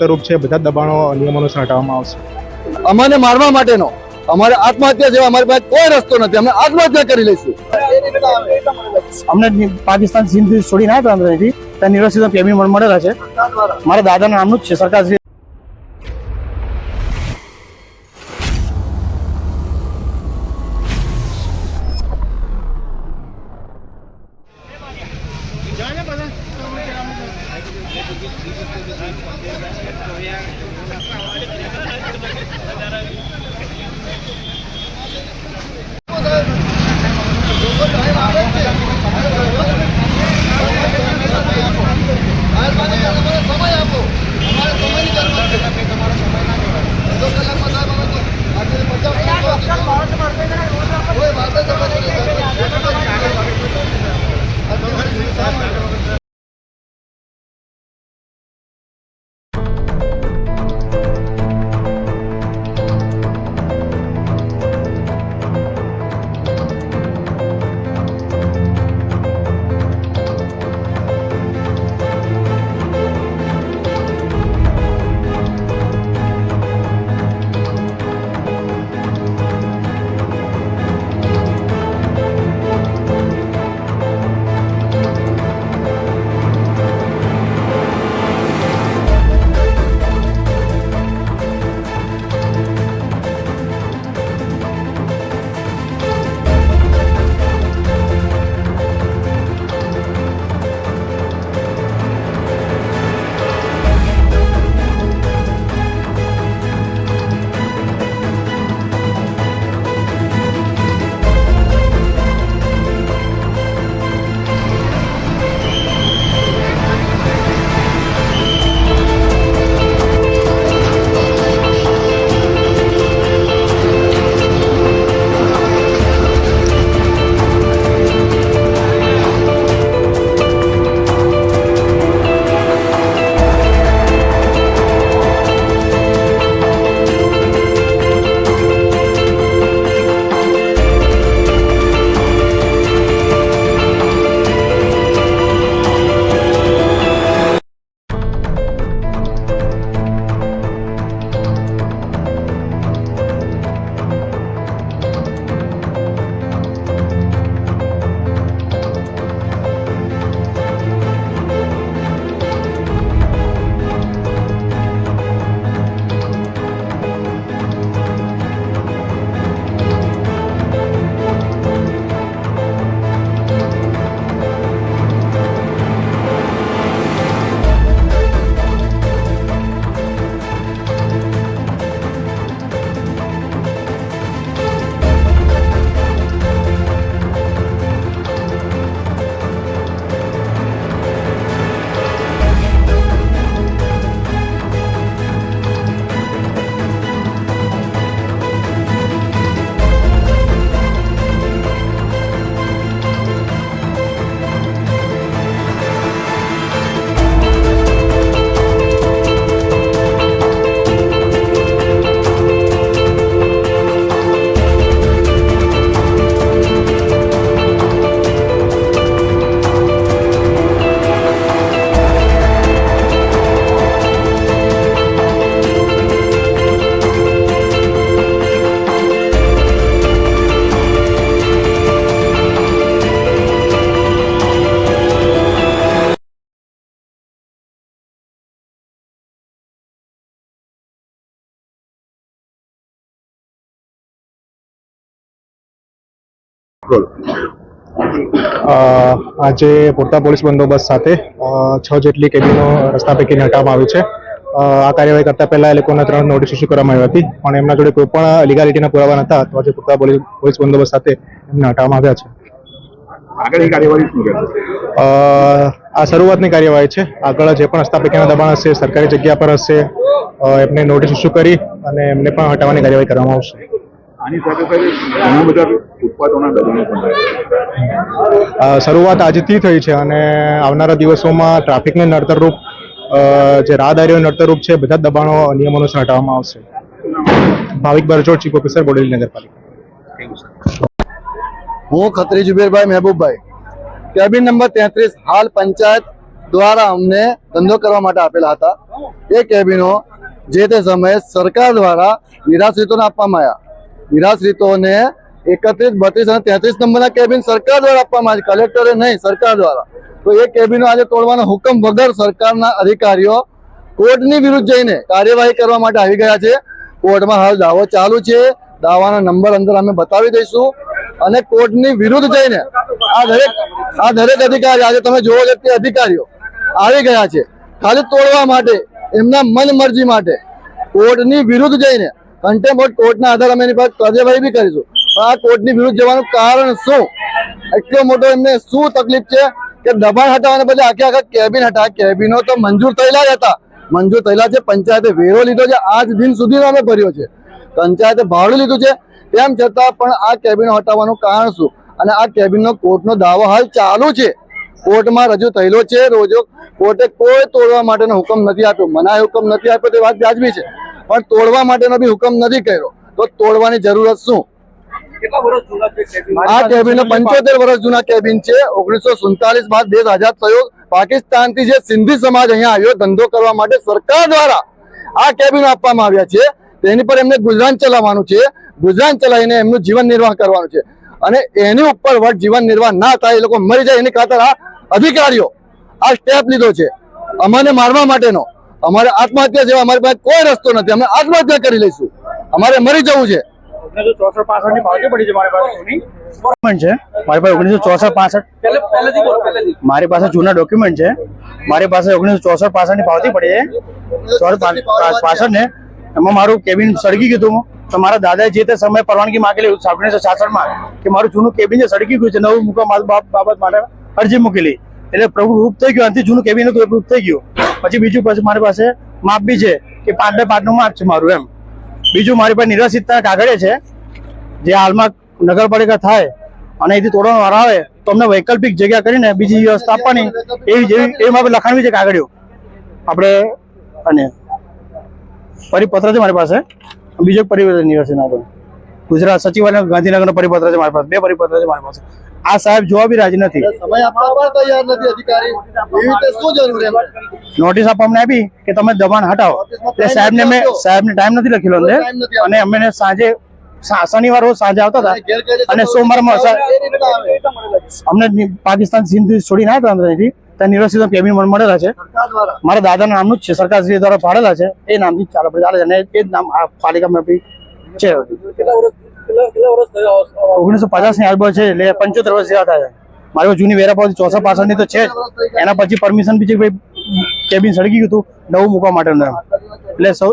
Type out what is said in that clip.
નડતરરૂપ છે બધા દબાણો નિયમો અનુસાર હટાવવામાં આવશે. અમને મારવા માટેનો અમારે આત્મહત્યા જેવા અમારી પાસે કોઈ રસ્તો નથી અમે આત્મહત્યા કરી લઈશું. અમને પાકિસ્તાન સિંધ છોડી ના હતા અહીંથી ત્યાં નિવાસી પ્રેમી મળેલા છે. મારા દાદાના નામનું જ છે સરકાર આજે પૂરતા પોલીસ બંદોબસ્ત સાથે છ જેટલી કેદીનો રસ્તા પૈકીને હટાવવામાં આવી છે. આ કાર્યવાહી કરતા પહેલા એ લોકોને ત્રણ નોટિસ ઇસ્યુ કરવામાં આવી હતી પણ એમના જોડે કોઈ પણ લીગાલિટીના પુરાવા નતા તો આજે પૂરતા પોલીસ બંદોબસ્ત સાથે એમને હટાવવામાં આવ્યા છે. આ શરૂઆતની કાર્યવાહી છે. આગળ જે પણ રસ્તા પૈકીના દબાણ હશે સરકારી જગ્યા પર હશે એમને નોટિસ ઇસ્યુ કરી અને એમને પણ હટાવવાની કાર્યવાહી કરવામાં આવશે. આની સાથે સાથે ઘણા બધા ઉત્પાદનોના દબાણો પણ શરૂઆત આજથી થઈ છે અને આવનારા દિવસોમાં ટ્રાફિકને નડતરરૂપ જે રાહદારીઓ નડતરરૂપ છે બધા દબાણો નિયમો હટાવવામાં આવશે. ભાવિક બરજોડ ચીફ ઓફિસર બોડેલી નગરપાલિકા. હું ખત્રી જુબેરભાઈ મહેબૂબભાઈ. કેબિન નંબર તેત્રીસ હાલ પંચાયત દ્વારા અમને ધંધો કરવા માટે આપેલા હતા. એ કેબિનો જે તે સમયે સરકાર દ્વારા નિરાશ્રિતોને આપવામાં આવ્યા. નિરાશ્રિતોને એકત્રીસ, બત્રીસ અને તેત્રીસ નંબરના કેબિન સરકાર દ્વારા આપવામાં આવે કલેક્ટરે નહીં, સરકાર દ્વારા. તો એ કેબિનો આજે તોડવાનો હુકમ વગર સરકારના અધિકારીઓ કોર્ટની વિરુદ્ધ જઈને કાર્યવાહી કરવા માટે આવી ગયા છે. કોર્ટમાં હાલ દાવો ચાલુ છે. દાવાના નંબર અંદર અમે બતાવી દઈશું. અને કોર્ટની વિરુદ્ધ જઈને આ દરેક આ દરેક અધિકારી, આજે તમે જોવો છો તે અધિકારીઓ આવી ગયા છે. ખાલી તોડવા માટે, એમના મન માટે કોર્ટની વિરુદ્ધ જઈને કન્ટેમ્પ કોર્ટના આધારે અમે એની પર કાર્યવાહી બી કરીશું. પણ આ કોર્ટની વિરુદ્ધ જવાનું કારણ શું? એટલો મોટો એમને શું તકલીફ છે કે દબાણ હટાવવાને બદલે આખે આખા કેબિન હટા, કેબિનો તો મંજૂર થયેલા જ હતા. મંજૂર થયેલા છે, પંચાયતે વેરો લીધો છે, આજ દિન સુધીનો અમે ભર્યો છે. પંચાયતે ભાડું લીધું છે, તેમ છતાં પણ આ કેબિનો હટાવવાનું કારણ શું? અને આ કેબિનનો કોર્ટનો દાવો હાલ ચાલુ છે. કોર્ટમાં રજૂ થયેલો છે, રોજો કોર્ટે કોઈ તોડવા માટેનો હુકમ નથી આપ્યો, મનાય હુકમ નથી આપ્યો તે વાત વ્યાજબી છે. પણ તોડવા માટેનો બી હુકમ નથી કર્યો. તો તોડવાની જરૂરત શું? આ કેબિન પંચોતેર વર્ષ જૂના કેબિન છે. ઓગણીસો સુડતાલીસ બાદ દેશ આઝાદ થયો. પાકિસ્તાનથી જે સિંધી સમાજ અહીંયા આવ્યો ધંધો કરવા માટે સરકાર દ્વારા આ કેબિન આપવામાં આવ્યા છે. તેની પર એમને ગુજરાન ચલાવવાનું છે. ગુજરાન ચલાવીને એમનું જીવન નિર્વાહ કરવાનું છે. અને એની ઉપર વટ જીવન નિર્વાહ ના થાય એ લોકો મરી જાય એની ખાતર આ અધિકારીઓ આ સ્ટેપ લીધો છે. અમને મારવા માટેનો. અમારે આત્મહત્યા જેવા અમારી પાસે કોઈ રસ્તો નથી. અમે આત્મહત્યા કરી લઈશું. અમારે મરી જવું છે. મારી પાસે ઓગણીસો ચોસઠ પાસઠ મારી પાસે જૂના ડોક્યુમેન્ટ છે. મારી પાસે ઓગણીસો ચોસઠ પાસઠની પાવતી પડી છે. પાસઠ ને એમાં મારું કેબિન સળગી ગયું તો મારા દાદાએ જે તે સમયે પરવાનગી માંગેલી ઓગણીસો છાસઠમાં કે મારું જૂનું કેબિન જે સળગી ગયું છે નવું મૂકવા મારા બાપ બાબત માટે અરજી મૂકેલી. એટલે પ્રભુ રૂપ થઈ ગયું. આનાથી જૂનું કેબિન હતું એ રૂપ થઈ ગયું. પછી બીજું પછી મારી પાસે માપ બી છે કે પાંચ બે પાંચનું માપ છે મારું એમ. બીજું મારી પાસે નિરાશિતતા કાગળે છે. જે હાલમાં નગરપાલિકા થાય અને અહીંથી તોડવાનો વારો આવે, તો અમને વૈકલ્પિક જગ્યા કરીને બીજી વ્યવસ્થા આપવાની, એવી જેવી એ મારે લખાણવી છે કાગળિયો આપણે અને પરિપત્ર છે મારી પાસે. બીજો પરિવર્તન પરિપત્ર નિવાસીનો ગુજરાત સચિવાલય ગાંધીનગરનો પરિપત્ર છે મારી પાસે. બે પરિપત્ર છે મારી પાસે. આ સાહેબ જોવા બી રાજી નથી. નોટિસ આપવા અમને આપી કે તમે દબાણ હટાવો. એટલે સાહેબને મેં સાહેબને ટાઈમ નથી લખેલો અંદર. અને અમે સાંજે શનિવાર રોજ સાંજે આવતા હતા. અને સોમવારમાં અમને પાકિસ્તાન સિંધ છોડીને આવ્યા હતા અહીંથી. ત્યાં નિવાસીઓ કેબિન મને મળેલા છે. મારા દાદાના નામનું જ છે. સરકાર શ્રી દ્વારા ફાળેલા છે. એ નામથી ચાલે. ચાલે છે. અને એ જ નામ આ પાલિકામાં બી છે. ઓગણીસો પચાસની આલ્બમ છે, એટલે પંચોતેર વર્ષ જેવા થાય મારી જૂની વેરા પાવતી ચોસઠ પાસઠની તો છે જ. એના પછી પરમિશન બી છે ભાઈ કેબિન સળગી ગયું હતું, નવું મૂકવા માટેનું એમ. એટલે સૌ